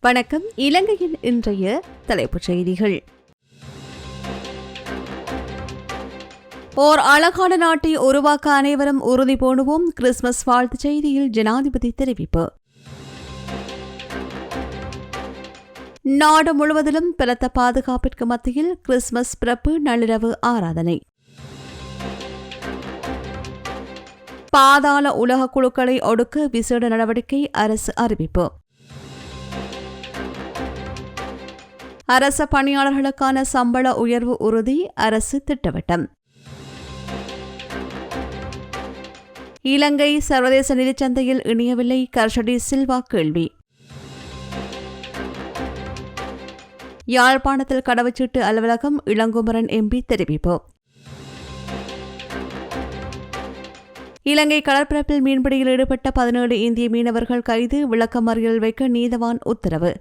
வணக்கம். இலங்கையின் இன்றைய தலைப்புச் செய்திகள். ஓர் அழகான நாட்டை உருவாக்க அனைவரும் உறுதி பூணுவோம். கிறிஸ்துமஸ் வாழ்த்துச் செய்தியில் ஜனாதிபதி தெரிவிப்பு. நாடு முழுவதிலும் பலத்த பாதுகாப்பிற்கு மத்தியில் கிறிஸ்துமஸ் பிறப்பு நள்ளிரவு ஆராதனை. பாதாள உலக குழுக்களை ஒடுக்க விசேட நடவடிக்கை அரசு அறிவிப்பு. அரச பணியாளர்களுக்கான சம்பள உயர்வு உறுதி அரசு திட்டவட்டம். இலங்கை சர்வதேச நிதிச்சந்தையில் இணையவில்லை கர்ஷடி சில்வா கேள்வி. யாழ்ப்பாணத்தில் கடவுச்சீட்டு அலுவலகம் இளங்குமரன் எம்பி தெரிவிப்பு. இலங்கை கடற்பரப்பில் மீன்பிடியில் ஈடுபட்ட பதினேழு இந்திய மீனவர்கள் கைது விளக்கமறியல் வைக்க நீதவான் உத்தரவு.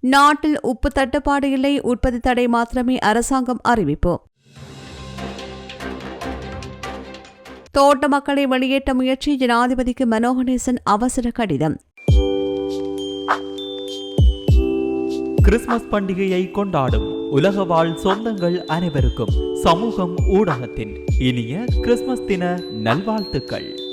நாட்டில் உப்பு தட்டுப்பாடு இல்லை உற்பத்தி தடை மாத்திரமே அரசாங்கம் அறிவிப்பு. தோட்ட மக்களை வெளியேற்ற முயற்சி ஜனாதிபதிக்கு மனோகணேசன் அவசர கடிதம். கிறிஸ்துமஸ் பண்டிகையை கொண்டாடும் உலக வாழ் சொந்தங்கள் அனைவருக்கும் சமூகம் ஊடகத்தின் இனிய கிறிஸ்துமஸ் தின நல்வாழ்த்துக்கள்.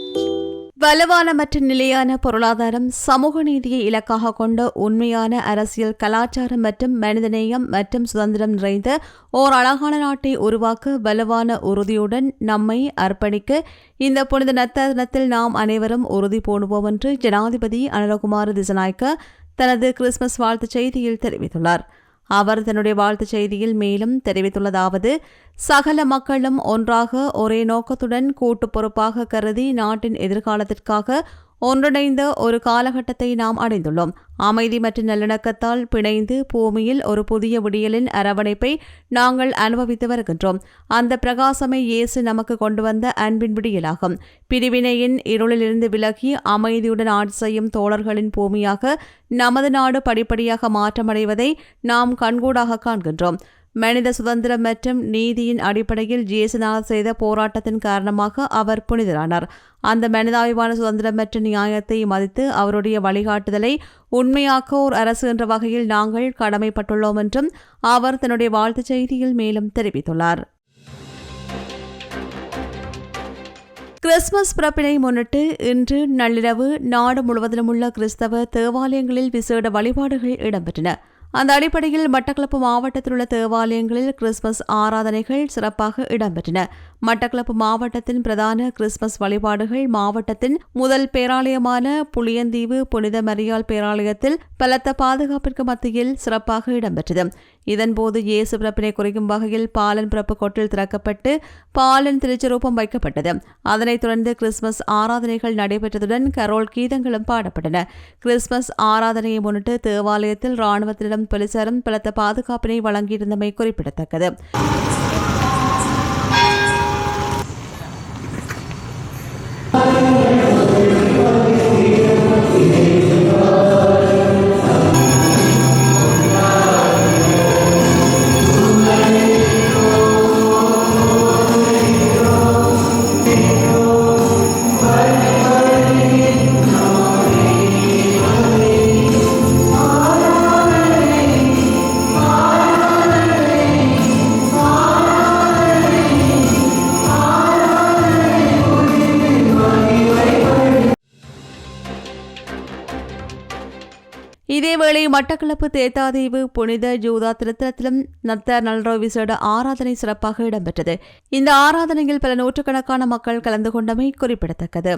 வலுவான மற்றும் நிலையான பொருளாதாரம் சமூக நீதியை இலக்காக கொண்ட உண்மையான அரசியல் கலாச்சாரம் மற்றும் மனிதநேயம் மற்றும் சுதந்திரம் நிறைந்த ஓர் அழகான நாட்டை உருவாக்க வலுவான உறுதியுடன் நம்மை அர்ப்பணிக்க இந்த புனித நத்தனத்தில் நாம் அனைவரும் உறுதி பூணுவோம் என்று ஜனாதிபதி அனுரகுமார் திசநாயக்க தனது கிறிஸ்துமஸ் வாழ்த்துச் செய்தியில் தெரிவித்துள்ளார். அவர் தன்னுடைய வாழ்த்துச் செய்தியில் மேலும் தெரிவித்துள்ளதாவது சகல மக்களும் ஒன்றாக ஒரே நோக்கத்துடன் கூட்டு பொறுப்பாக கருதி நாட்டின் எதிர்காலத்திற்காக ஒன்றிணைந்த ஒரு காலகட்டத்தை நாம் அடைந்துள்ளோம். அமைதி மற்றும் நல்லிணக்கத்தால் பிணைந்து பூமியில் ஒரு புதிய விடியலின் அரவணைப்பை நாங்கள் அனுபவித்து வருகின்றோம். அந்த பிரகாசமே இயேசு நமக்கு கொண்டு வந்த அன்பின் விடியலாகும். பிரிவினையின் இருளிலிருந்து விலகி அமைதியுடன் ஆட்சி செய்யும் தோழர்களின் பூமியாக நமது நாடு படிப்படியாக மாற்றமடைவதை நாம் கண்கூடாக காண்கின்றோம். மனித சுதந்திரம் மற்றும் நீதியின் அடிப்படையில் ஜேசுநாத் செய்த போராட்டத்தின் காரணமாக அவர் புனிதரானார். அந்த மனிதாபிமான சுதந்திரம் மற்றும் நியாயத்தை மதித்து அவருடைய வழிகாட்டுதலை உண்மையாக்க ஓர் அரசு என்ற வகையில் நாங்கள் கடமைப்பட்டுள்ளோம் என்றும் அவர் தன்னுடைய வாழ்த்துச் செய்தியில் மேலும் தெரிவித்துள்ளார். கிறிஸ்துமஸ் பிறப்பினை முன்னிட்டு இன்று நள்ளிரவு நாடு முழுவதிலும் உள்ள கிறிஸ்தவ தேவாலயங்களில் விசேட வழிபாடுகள் இடம்பெற்றன. அந்த அடிப்படையில் மட்டக்களப்பு மாவட்டத்தில் உள்ள தேவாலயங்களில் கிறிஸ்துமஸ் ஆராதனைகள் சிறப்பாக இடம்பெற்றன. மட்டக்களப்பு மாவட்டத்தின் பிரதான கிறிஸ்துமஸ் வழிபாடுகள் மாவட்டத்தின் முதல் பேராலயமான புளியந்தீவு புனித மரியாள் பேராலயத்தில் பலத்த பாதுகாப்பிற்கு மத்தியில் சிறப்பாக இடம்பெற்றது. இதன்போது இயேசு பிறப்பினை குறிக்கும் வகையில் பாலன் பிறப்பு கொட்டில் திறக்கப்பட்டு பாலன் திருச்சரூபம் வைக்கப்பட்டது. அதனைத் தொடர்ந்து கிறிஸ்துமஸ் ஆராதனைகள் நடைபெற்றதுடன் கரோல் கீதங்களும் பாடப்பட்டன. கிறிஸ்துமஸ் ஆராதனையை முன்னிட்டு தேவாலயத்தில் ராணுவத்திடம் போலீசாரும் பலத்த பாதுகாப்பினை வழங்கியிருந்தமை குறிப்பிடத்தக்கது. இதேவேளை மட்டக்களப்பு தேத்தாதீவு புனித ஜூதா திருத்தலத்திலும் நத்த நல்ரோ விசேட ஆராதனை சிறப்பாக இடம்பெற்றது. இந்த ஆராதனையில் பல நூற்றுக்கணக்கான மக்கள் கலந்து கொண்டமை குறிப்பிடத்தக்கது.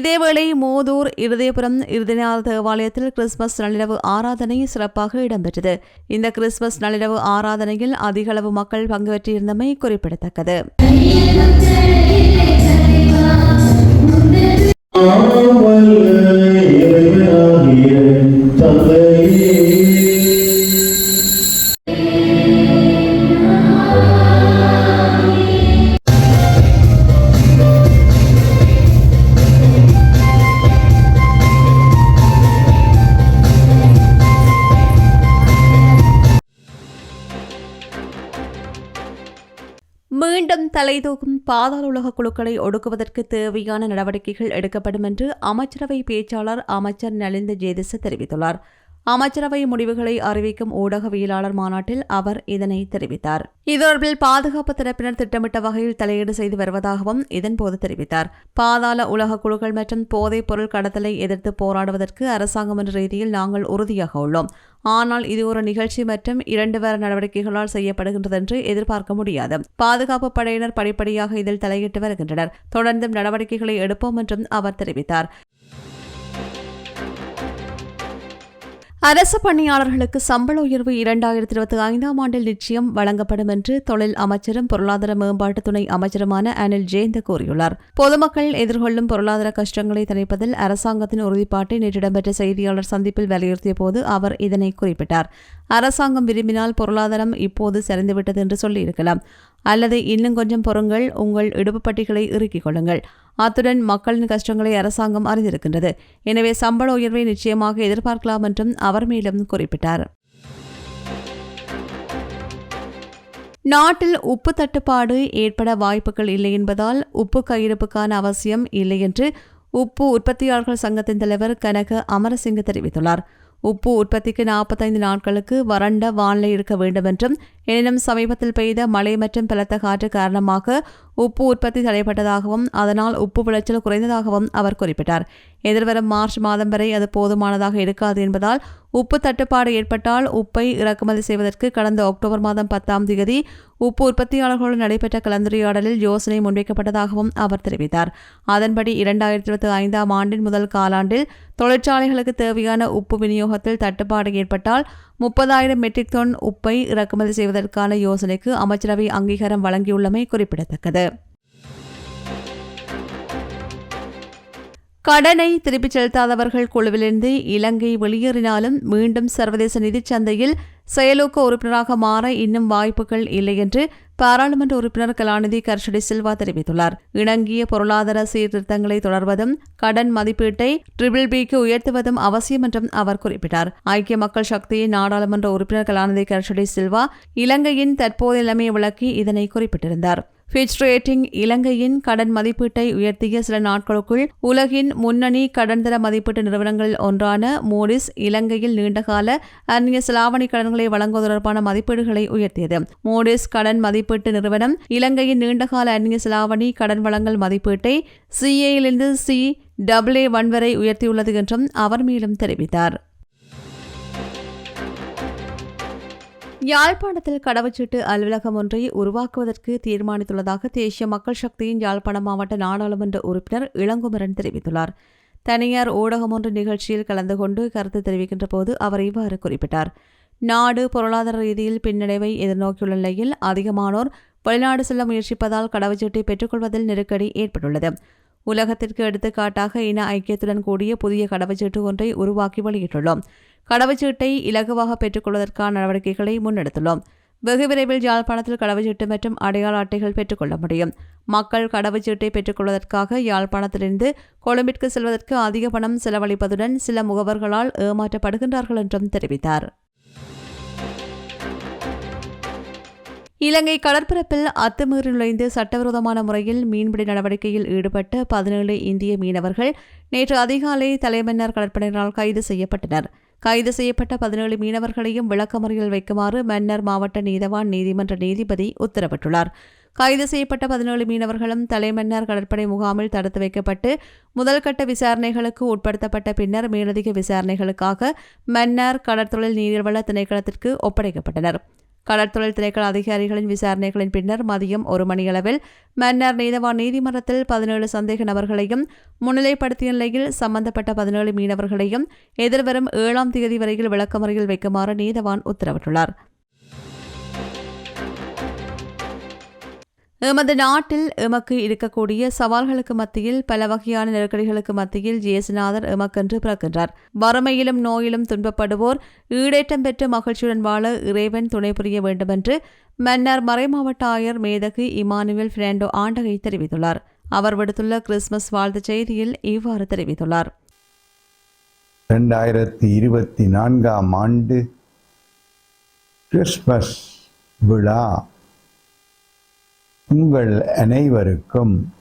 இதேவேளை மோதூர் இருதயபுரம் இருதயநாத தேவாலயத்தில் கிறிஸ்துமஸ் நள்ளிரவு ஆராதனை சிறப்பாக இடம்பெற்றது. இந்த கிறிஸ்துமஸ் நள்ளிரவு ஆராதனையில் அதிகளவு மக்கள் பங்குபற்றியிருந்தமை குறிப்பிடத்தக்கது. தலைதூக்கும் பாதாள உலக குழுக்களை ஒடுக்குவதற்கு தேவையான நடவடிக்கைகள் எடுக்கப்படும் என்று அமைச்சரவை பேச்சாளர் அமைச்சர் நலிந்த ஜேதிச தெரிவித்துள்ளார். அமைச்சரவை முடிவுகளை அறிவிக்கும் ஊடகவியலாளர் மாநாட்டில் அவர் இதனை தெரிவித்தார். இதொடர்பில் பாதுகாப்பு தரப்பினர் திட்டமிட்ட வகையில் தலையீடு செய்து வருவதாகவும் இதன்போது தெரிவித்தார். பாதாள உலக குழுக்கள் மற்றும் போதைப் பொருள் கடத்தலை எதிர்த்து போராடுவதற்கு அரசாங்கம் என்ற ரீதியில் நாங்கள் உறுதியாக உள்ளோம். ஆனால் இது ஒரு நிகழ்ச்சி மற்றும் இரண்டு வார நடவடிக்கைகளால் செய்யப்படுகின்றது என்று எதிர்பார்க்க முடியாது. பாதுகாப்பு படையினர் படிப்படியாக இதில் தலையிட்டு வருகின்றனர். தொடர்ந்தும் நடவடிக்கைகளை எடுப்போம் என்றும் அவர் தெரிவித்தார். அரசு பணியாளர்களுக்கு சம்பள உயர்வு இரண்டாயிரத்தி இருபத்தி ஐந்தாம் ஆண்டில் நிச்சயம் வழங்கப்படும் என்று தொழில் அமைச்சரும் பொருளாதார மேம்பாட்டு துணை அமைச்சருமான அனில் ஜெயந்த் கூறியுள்ளார். பொதுமக்கள் எதிர்கொள்ளும் பொருளாதார கஷ்டங்களை தணிப்பதில் அரசாங்கத்தின் உறுதிப்பாட்டை நேற்று இடம்பெற்ற செய்தியாளர் சந்திப்பில் வலியுறுத்திய போது அவர் இதனை குறிப்பிட்டார். அரசாங்கம் விரும்பினால் பொருளாதாரம் இப்போது சரிந்துவிட்டது என்று சொல்லியிருக்கலாம். அல்லது இன்னும் கொஞ்சம் பொறுங்கள் உங்கள் இடுப்பு பட்டிகளை இறுக்கிக் கொள்ளுங்கள். அத்துடன் மக்களின் கஷ்டங்களை அரசாங்கம் அறிந்திருக்கின்றது. எனவே சம்பள உயர்வை நிச்சயமாக எதிர்பார்க்கலாம் என்றும் அவர் மேலும் குறிப்பிட்டார். நாட்டில் உப்பு தட்டுப்பாடு ஏற்பட வாய்ப்புகள் இல்லை என்பதால் உப்பு கையிருப்புக்கான அவசியம் இல்லை என்று உப்பு உற்பத்தியாளர்கள் சங்கத்தின் தலைவர் கனக அமரசிங்க தெரிவித்துள்ளார். உப்பு உற்பத்திக்கு நாற்பத்தைந்து நாட்களுக்கு வறண்ட வானிலை இருக்க வேண்டும் என்றும் எனினும் சமீபத்தில் பெய்த மழை மற்றும் பலத்த காற்று காரணமாக உப்பு உற்பத்தி தடைப்பட்டதாகவும் அதனால் உப்பு விளைச்சல் குறைந்ததாகவும் அவர் குறிப்பிட்டார். எதிர்வரும் மார்ச் மாதம் வரை அது போதுமானதாக இருக்காது என்பதால் உப்பு தட்டுப்பாடு ஏற்பட்டால் உப்பை இறக்குமதி செய்வதற்கு கடந்த அக்டோபர் மாதம் பத்தாம் தேதி உப்பு உற்பத்தியாளர்களுடன் நடைபெற்ற கலந்துரையாடலில் யோசனை முன்வைக்கப்பட்டதாகவும் அவர் தெரிவித்தார். அதன்படி இரண்டாயிரத்தி இருபத்தி ஐந்தாம் ஆண்டின் முதல் காலாண்டில் தொழிற்சாலைகளுக்கு தேவையான உப்பு விநியோகத்தில் தட்டுப்பாடு ஏற்பட்டால் முப்பதாயிரம் மெட்ரிக் டன் உப்பை இறக்குமதி செய்வதற்கான யோசனைக்கு அமைச்சரவை அங்கீகாரம் வழங்கியுள்ளமை குறிப்பிடத்தக்கது. கடனை திருப்பிச் செலுத்தாதவர்கள் குழுவிலிருந்து இலங்கை வெளியேறினாலும் மீண்டும் சர்வதேச நிதிச் சந்தையில் செயலூக்க உறுப்பினராக மாற இன்னும் வாய்ப்புகள் இல்லை என்று பாராளுமன்ற உறுப்பினர் கலாநிதி கர்ஷடி சில்வா தெரிவித்துள்ளார். இணங்கிய பொருளாதார சீர்திருத்தங்களை தொடர்வதும் கடன் மதிப்பீட்டை ட்ரிபிள் பிக்கு உயர்த்துவதும் அவசியம் என்றும் அவர் குறிப்பிட்டார். ஐக்கிய மக்கள் சக்தியின் நாடாளுமன்ற உறுப்பினர் கலாநிதி கர்ஷடி சில்வா இலங்கையின் தற்போதைய நிலைமையை விளக்கி இதனை குறிப்பிட்டிருந்தார். ஃபிட்ச் ரேட்டிங் இலங்கையின் கடன் மதிப்பீட்டை உயர்த்திய சில நாட்களுக்குள் உலகின் முன்னணி கடன்தர மதிப்பீட்டு நிறுவனங்களில் ஒன்றான மோடிஸ் இலங்கையில் நீண்டகால அந்நிய செலாவணி கடன்களை வழங்குவது தொடர்பான மதிப்பீடுகளை உயர்த்தியது. மோடிஸ் கடன் மதிப்பீட்டு நிறுவனம் இலங்கையின் நீண்டகால அந்நிய செலாவணி கடன் வழங்கல் மதிப்பீட்டை சிஏயிலிருந்து சி டபிள் ஏ ஒன் வரை உயர்த்தியுள்ளது என்றும் அவர் மேலும் தெரிவித்தார். யாழ்ப்பாணத்தில் கடவுச்சீட்டு அலுவலகம் ஒன்றை உருவாக்குவதற்கு தீர்மானித்துள்ளதாக தேசிய மக்கள் சக்தியின் யாழ்ப்பாணம் மாவட்ட நாடாளுமன்ற உறுப்பினர் இளங்குமரன் தெரிவித்துள்ளார். தனியார் ஊடகம் ஒன்று நிகழ்ச்சியில் கலந்து கொண்டு கருத்து தெரிவிக்கின்ற போது அவர் இவ்வாறு குறிப்பிட்டார். நாடு பொருளாதார ரீதியில் பின்னடைவை எதிர்நோக்கியுள்ள நிலையில் அதிகமானோர் வெளிநாடு செல்ல முயற்சிப்பதால் கடவுச்சீட்டை பெற்றுக்கொள்வதில் நெருக்கடி ஏற்பட்டுள்ளது. உலகத்திற்கு எடுத்துக்காட்டாக இன ஐக்கியத்துடன் கூடிய புதிய கடவுச்சீட்டு ஒன்றை உருவாக்கி வெளியிட்டுள்ளோம். கடவுச்சீட்டை இலகுவாக பெற்றுக்கொள்வதற்கான நடவடிக்கைகளை முன்னெடுத்துள்ளோம். வெகு விரைவில் யாழ்ப்பாணத்தில் கடவுச்சீட்டு மற்றும் அடையாள அட்டைகள் பெற்றுக்கொள்ள முடியும். மக்கள் கடவுச்சீட்டை பெற்றுக்கொள்வதற்காக யாழ்ப்பாணத்திலிருந்து கொழும்பிற்கு செல்வதற்கு அதிக பணம் செலவழிப்பதுடன் சில முகவர்களால் ஏமாற்றப்படுகின்றார்கள் என்றும் தெரிவித்தார். இலங்கை கடற்பரப்பில் அத்துமீறி நுழைந்து சட்டவிரோதமான முறையில் மீன்பிடி நடவடிக்கையில் ஈடுபட்ட பதினேழு இந்திய மீனவர்கள் நேற்று அதிகாலை தலைமன்னார் கடற்படையினரால் கைது செய்யப்பட்டனர். கைது செய்யப்பட்ட பதினேழு மீனவர்களையும் விளக்கமறியல் வைக்குமாறு மன்னர் மாவட்ட நீதவான் நீதிமன்ற நீதிபதி உத்தரவிட்டுள்ளார். கைது செய்யப்பட்ட பதினேழு மீனவர்களும் தலைமன்னார் கடற்படை முகாமில் தடுத்து வைக்கப்பட்டு முதல்கட்ட விசாரணைகளுக்கு உட்படுத்தப்பட்ட பின்னர் மேலதிக விசாரணைகளுக்காக மன்னார் கடற்தொழில் நீர்வள திணைக்களத்திற்கு ஒப்படைக்கப்பட்டனர். கடற்தொழில் திணைக்கள அதிகாரிகளின் விசாரணைகளின் பின்னர் மதியம் ஒரு மணியளவில் மன்னர் நீதவான் நீதிமன்றத்தில் பதினேழு சந்தேக நபர்களையும் முன்னிலைப்படுத்திய நிலையில் சம்பந்தப்பட்ட பதினேழு மீனவர்களையும் எதிர்வரும் ஏழாம் தேதி வரையில் விளக்கமறையில் வைக்குமாறு நீதவான் உத்தரவிட்டுள்ளார். எமது நாட்டில் எமக்கு இருக்கக்கூடிய சவால்களுக்கு மத்தியில் பல வகையான நெருக்கடிகளுக்கு மத்தியில் ஜேசுநாதர் எமக்கென்று பிறக்கின்றார். வறுமையிலும் நோயிலும் துன்பப்படுவோர் ஈடேற்றம் பெற்று மகிழ்ச்சியுடன் வாழ இறைவன் துணை புரிய வேண்டுமென்று மன்னர் மறைமாவட்ட ஆயர் மேதகு இமானுவேல் பிராண்டோ ஆண்டகை தெரிவித்துள்ளார். அவர் விடுத்துள்ள கிறிஸ்துமஸ் வாழ்த்து செய்தியில் இவ்வாறு தெரிவித்துள்ளார். ரெண்டாயிரத்தி இருபத்தி நான்காம் ஆண்டு கிறிஸ்மஸ் விழா. உங்கள் அனைவருக்கும்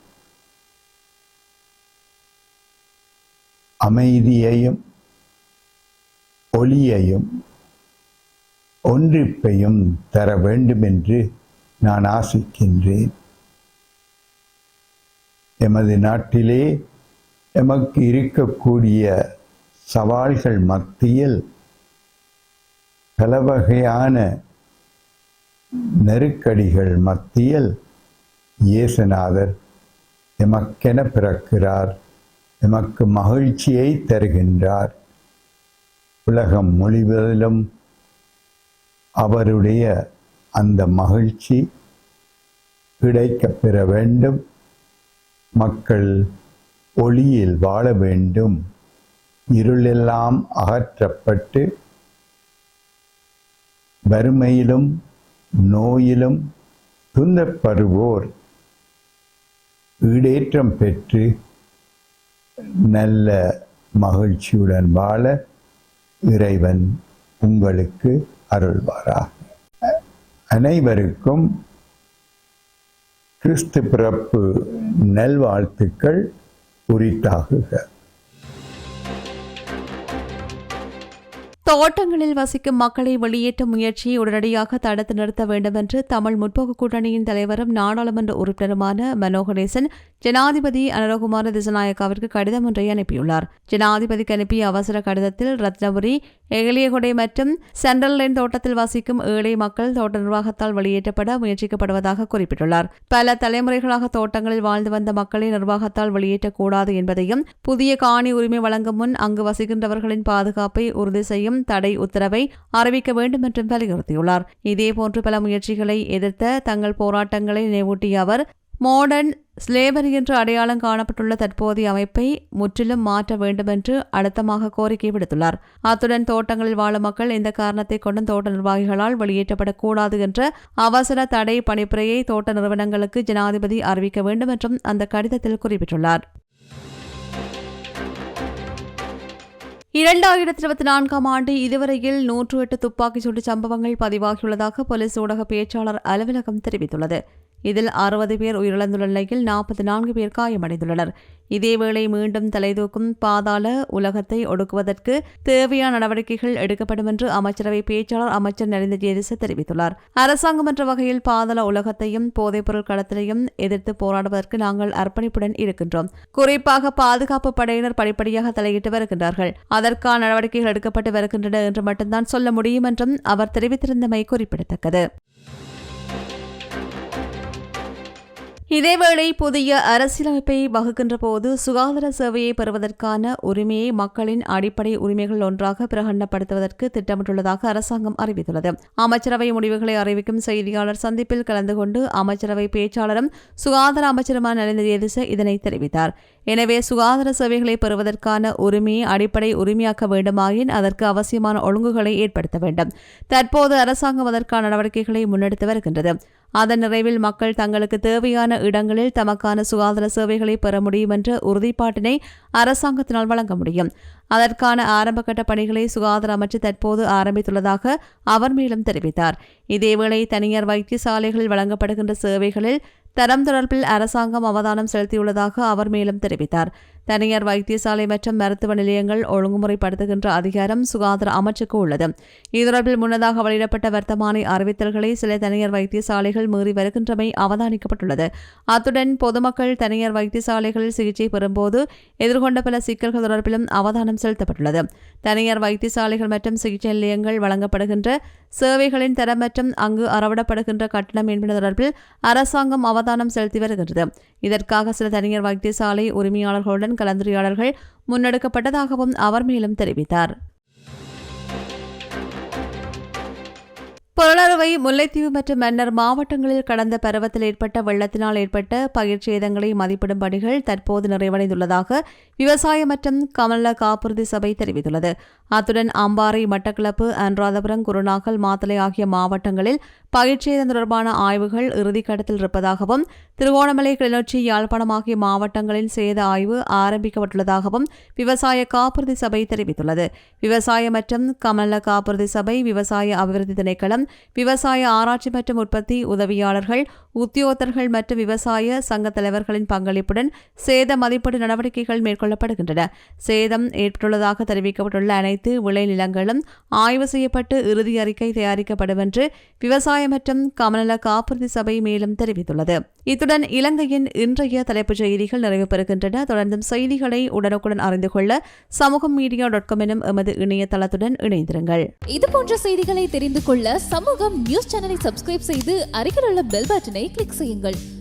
அமைதியையும் ஒளியையும் ஒன்றிப்பையும் தர வேண்டும் என்று நான் ஆசிக்கின்றேன். எமது நாட்டிலே எமக்கு இருக்கக்கூடிய சவால்கள் மத்தியில் பல வகையான நெருக்கடிகள் மத்தியில் இயேசுநாதர் எமக்கென பிறக்கிறார் எமக்கு மகிழ்ச்சியை தருகின்றார். உலகம் முழுவதிலும் அவருடைய அந்த மகிழ்ச்சி கிடைக்கப் பெற வேண்டும். மக்கள் ஒளியில் வாழ வேண்டும். இருளெல்லாம் அகற்றப்பட்டு வறுமையிலும் நோயிலும் துன்பப்படுவோர். ஈடேற்றம் பெற்று நல்ல மகிழ்ச்சியுடன் வாழ இறைவன் உங்களுக்கு அருள்வாராக. அனைவருக்கும் கிறிஸ்து பிறப்பு நல்வாழ்த்துக்கள் உரித்தாகுக. தோட்டங்களில் வசிக்கும் மக்களை வெளியேற்ற முயற்சியை உடனடியாக தடுத்து நிறுத்த வேண்டும் என்று தமிழ் முற்போக்கு கூட்டணியின் தலைவரும் நாடாளுமன்ற உறுப்பினருமான மனோகரேசன் ஜனாதிபதி அனுரகுமார திசநாயக்காவிற்கு கடிதம் ஒன்றை அனுப்பியுள்ளார். ஜனாதிபதிக்கு அனுப்பிய அவசர கடிதத்தில் ரத்னபுரி எகலியகுடை மற்றும் சென்ட்ரல் லைன் தோட்டத்தில் வசிக்கும் ஏழை மக்கள் தோட்ட நிர்வாகத்தால் வெளியேற்றப்பட முயற்சிக்கப்படுவதாக குறிப்பிட்டுள்ளார் பல தலைமுறைகளாக தோட்டங்களில் வாழ்ந்து வந்த மக்களை நிர்வாகத்தால் வெளியேற்றக்கூடாது என்பதையும் புதிய காணி உரிமை வழங்கும் முன் அங்கு வசிக்கின்றவர்களின் பாதுகாப்பை உறுதி செய்யும் தடை உத்தரவை அறிவிக்க வேண்டும் என்றும் வலியுறுத்தியுள்ளார் இதேபோன்று பல முயற்சிகளை எதிர்த்த தங்கள் போராட்டங்களை நினைவூட்டிய அவர் மாடர்ன் ஸ்லேவரி என்று அடையாளம் காணப்பட்டுள்ள தற்போதைய அமைப்பை முற்றிலும் மாற்ற வேண்டுமென்று அழுத்தமாக கோரிக்கை விடுத்துள்ளார். அத்துடன் தோட்டங்களில் வாழும் மக்கள் இந்த காரணத்தை கொண்டும் தோட்ட நிர்வாகிகளால் வெளியேற்றப்படக்கூடாது என்ற அவசர தடை பணிப்புரையை தோட்ட நிறுவனங்களுக்கு ஜனாதிபதி அறிவிக்க வேண்டும் என்றும் அந்த கடிதத்தில் குறிப்பிட்டுள்ளார். இரண்டாயிரத்தி இருபத்தி நான்காம் ஆண்டு இதுவரையில் நூற்று எட்டு துப்பாக்கிச் சூட்டு சம்பவங்கள் பதிவாகியுள்ளதாக போலீஸ் ஊடக பேச்சாளர் அலுவலகம் தெரிவித்துள்ளது. இதில் அறுபது பேர் உயிரிழந்துள்ள நிலையில் நாற்பத்தி நான்கு பேர் காயமடைந்துள்ளனர். இதேவேளை மீண்டும் தலைதூக்கும் பாதாள உலகத்தை ஒடுக்குவதற்கு தேவையான நடவடிக்கைகள் எடுக்கப்படும் என்று அமைச்சரவை பேச்சாளர் அமைச்சர் நலிந்த ஜேதிச தெரிவித்துள்ளார். அரசாங்கம் என்ற வகையில் பாதாள உலகத்தையும் போதைப்பொருள் கடத்தலையும் எதிர்த்து போராடுவதற்கு நாங்கள் அர்ப்பணிப்புடன் இருக்கின்றோம். குறிப்பாக பாதுகாப்பு படையினர் படிப்படியாக தலையிட்டு வருகின்றார்கள். அதற்கான நடவடிக்கைகள் எடுக்கப்பட்டு வருகின்றன என்று மட்டும்தான் சொல்ல முடியும் என்றும் அவர் தெரிவித்திருந்தமை குறிப்பிடத்தக்கது. இதேவேளை புதிய அரசியலமைப்பை வகுக்கின்ற போது சுகாதார சேவையை பெறுவதற்கான உரிமையை மக்களின் அடிப்படை உரிமைகள் ஒன்றாக பிரகடனப்படுத்துவதற்கு திட்டமிட்டுள்ளதாக அரசாங்கம் அறிவித்துள்ளது. அமைச்சரவை முடிவுகளை அறிவிக்கும் செய்தியாளர் சந்திப்பில் கலந்து கொண்டு அமைச்சரவை பேச்சாளரும் சுகாதார அமைச்சருமான நலிந்த தேதிச இதனை தெரிவித்தார். எனவே சுகாதார சேவைகளை பெறுவதற்கான உரிமையை அடிப்படை உரிமையாக்க வேண்டுமாயின் அதற்கு அவசியமான ஒழுங்குகளை ஏற்படுத்த வேண்டும். தற்போது அரசாங்கம் அதற்கான நடவடிக்கைகளை முன்னெடுத்து வருகின்றது. அதன் நிறைவில் மக்கள் தங்களுக்கு தேவையான இடங்களில் தமக்கான சுகாதார சேவைகளை பெற முடியும் என்ற உறுதிப்பாட்டினை அரசாங்கத்தினால் வழங்க முடியும். அதற்கான ஆரம்பகட்ட பணிகளை சுகாதார அமைச்சு தற்போது ஆரம்பித்துள்ளதாக அவர் மேலும் தெரிவித்தார். இதேவேளை தனியார் வைத்தியசாலைகளில் வழங்கப்படுகின்ற சேவைகளில் தரம் தொடர்பில் அரசாங்கம் அவதானம் செலுத்தியுள்ளதாக அவர் மேலும் தெரிவித்தார். தனியார் வைத்தியசாலை மற்றும் மருத்துவ நிலையங்கள் ஒழுங்குமுறைப்படுத்துகின்ற அதிகாரம் சுகாதார அமைச்சுக்கு உள்ளது. இது தொடர்பில் முன்னதாக வெளியிடப்பட்ட வர்த்தமானி அறிவித்தல்களை சில தனியார் வைத்தியசாலைகள் மீறி வருகின்றமை அவதானிக்கப்பட்டுள்ளது. அத்துடன் பொதுமக்கள் தனியார் வைத்தியசாலைகளில் சிகிச்சை பெறும்போது எதிர்கொண்ட பல சிக்கல்கள் தொடர்பிலும் அவதானம் செலுத்தப்பட்டுள்ளது. தனியார் வைத்தியசாலைகள் மற்றும் சிகிச்சை நிலையங்கள் வழங்கப்படுகின்ற சேவைகளின் தரம் மற்றும் அங்கு அறவிடப்படுகின்ற கட்டணம் என்பது தொடர்பில் அரசாங்கம் அவதானம் செலுத்தி வருகின்றது. இதற்காக சில தனியார் வைத்தியசாலை உரிமையாளர்களுடன் கலந்துரையாடல்கள் முன்னெடுக்கப்பட்டதாகவும் அவர் மேலும் தெரிவித்தார். பொருளரவை முல்லைத்தீவு மற்றும் மன்னர் மாவட்டங்களில் கடந்த பருவத்தில் ஏற்பட்ட வெள்ளத்தினால் ஏற்பட்ட பயிர் சேதங்களை மதிப்பிடும் பணிகள் தற்போது நிறைவடைந்துள்ளதாக விவசாய மற்றும் கமல காப்புறுதி சபை தெரிவித்துள்ளது. அத்துடன் அம்பாறை மட்டக்களப்பு அனுராதபுரம் குருநாகல் மாத்தளை ஆகிய மாவட்டங்களில் பயிர்ச்சேதம் தொடர்பான ஆய்வுகள் இறுதிக்கட்டத்தில் இருப்பதாகவும் திருகோணமலை கிளிநொச்சி யாழ்ப்பாணம் ஆகிய மாவட்டங்களில் சேத ஆய்வு ஆரம்பிக்கப்பட்டுள்ளதாகவும் விவசாய காப்புறுதி சபை தெரிவித்துள்ளது. விவசாய மற்றும் கமல காப்புறுதி சபை விவசாய அபிவிருத்தி திணைக்களம் விவசாய ஆராய்ச்சி மற்றும் உற்பத்தி உதவியாளர்கள் உத்தியோகத்தர்கள் மற்றும் விவசாய சங்க தலைவர்களின் பங்களிப்புடன் சேத மதிப்பீடு நடவடிக்கைகள் மேற்கொள்ளப்படுகின்றன. சேதம் ஏற்பட்டுள்ளதாக தெரிவிக்கப்பட்டுள்ள அனைத்து விளைநிலங்களும் ஆய்வு செய்யப்பட்டு இறுதி அறிக்கை தயாரிக்கப்படும் என்று விவசாய மற்றும் கமநல காப்புறுதி சபை மேலும் தெரிவித்துள்ளது. இத்துடன் இலங்கையின் இன்றைய தலைப்புச் செய்திகள் நிறைவு பெறுகின்றன. தொடர்ந்தும் செய்திகளை உடனுக்குடன் அறிந்து கொள்ள சமூகம் மீடியா டாட் காம் எனும் எமது இணையதளத்துடன் இணைந்திருங்கள். இது போன்ற செய்திகளை தெரிந்து கொள்ள சமூகம் நியூஸ் சேனலை சப்ஸ்கிரைப் செய்து அருகில் உள்ள பெல் பட்டனை கிளிக் செய்யுங்கள்.